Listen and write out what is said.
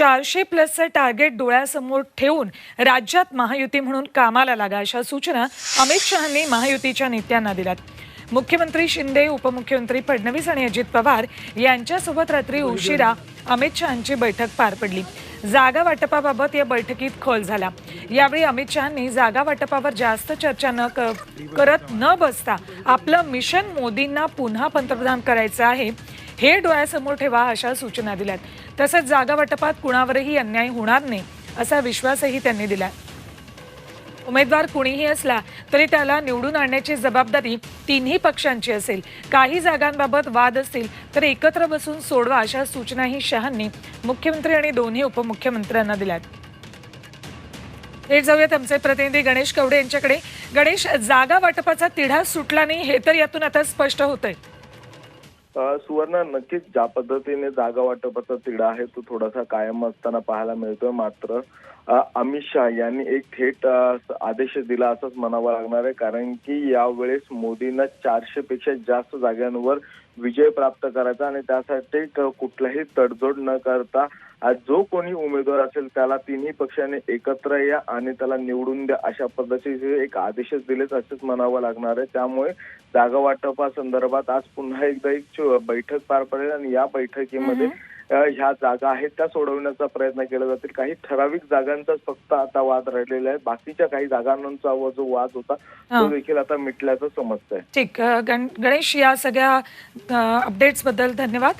चारशे प्लसचं टार्गेट डोळ्यासमोर ठेवून राज्यात महायुती म्हणून कामाला लागा अशा सूचना अमित शहांनी महायुतीच्या नेत्यांना दिल्यात. मुख्यमंत्री शिंदे उपमुख्यमंत्री फडणवीस आणि अजित पवार यांच्यासोबत रात्री उशिरा अमित शहांची बैठक पार पडली. जागा वाटपाबाबत या बैठकीत खोल झाला. यावेळी अमित शहांनी जागा वाटपावर जास्त चर्चा न करत न बसता आपलं मिशन मोदींना पुन्हा पंतप्रधान करायचं आहे. हे डोळ्यासमोर ठेवा अशा सूचना दिल्यात. तसंच जागा वाटपात कुणावरही अन्याय होणार नाही असा विश्वासही त्यांनी दिला उमेदवार कुणीही असला तरी त्याला निवडून आणण्याची जबाबदारी तिन्ही पक्षांची असेल. काही जागांबाबत वाद असतील तर एकत्र बसून सोडवा अशा सूचनाही शहांनी मुख्यमंत्री आणि दोन्ही उपमुख्यमंत्र्यांना दिल्यात. थेट जाऊयात आमचे प्रतिनिधी गणेश कवडे यांच्याकडे. गणेश जागा वाटपाचा तिढा सुटला नाही हे तर यातून आता स्पष्ट होतंय. आहे सुवर्ण नक्कीच ज्या पद्धतीने जागा वाटपाचा तिढा आहे तो थोडासा कायम असताना पाहायला मिळतोय. मात्र अमित शहा यांनी एक थेट आदेश दिला असंच म्हणावं लागणार आहे. कारण की यावेळेस मोदींना चारशे पेक्षा जास्त जागांवर विजय प्राप्त करायचा आणि त्यासाठी कुठलाही तडजोड न करता आज जो कोणी उमेदवार असेल त्याला तिन्ही पक्षाने एकत्र या आणि त्याला निवडून द्या अशा पद्धतीचे एक आदेशच दिलेच असेच म्हणावं लागणार आहे. त्यामुळे जागा वाटपासंदर्भात आज पुन्हा एकदा एक बैठक पार पडेल आणि या बैठकीमध्ये ह्या जागा आहेत त्या सोडवण्याचा प्रयत्न केला जातील. काही ठराविक जागांचाच फक्त आता वाद राहिलेला आहे. बाकीच्या काही जागांचा व जो वाद होता. तो देखील आता मिटल्याचं समजतंय. ठीक. गणेश या सगळ्या अपडेट्सबद्दल धन्यवाद.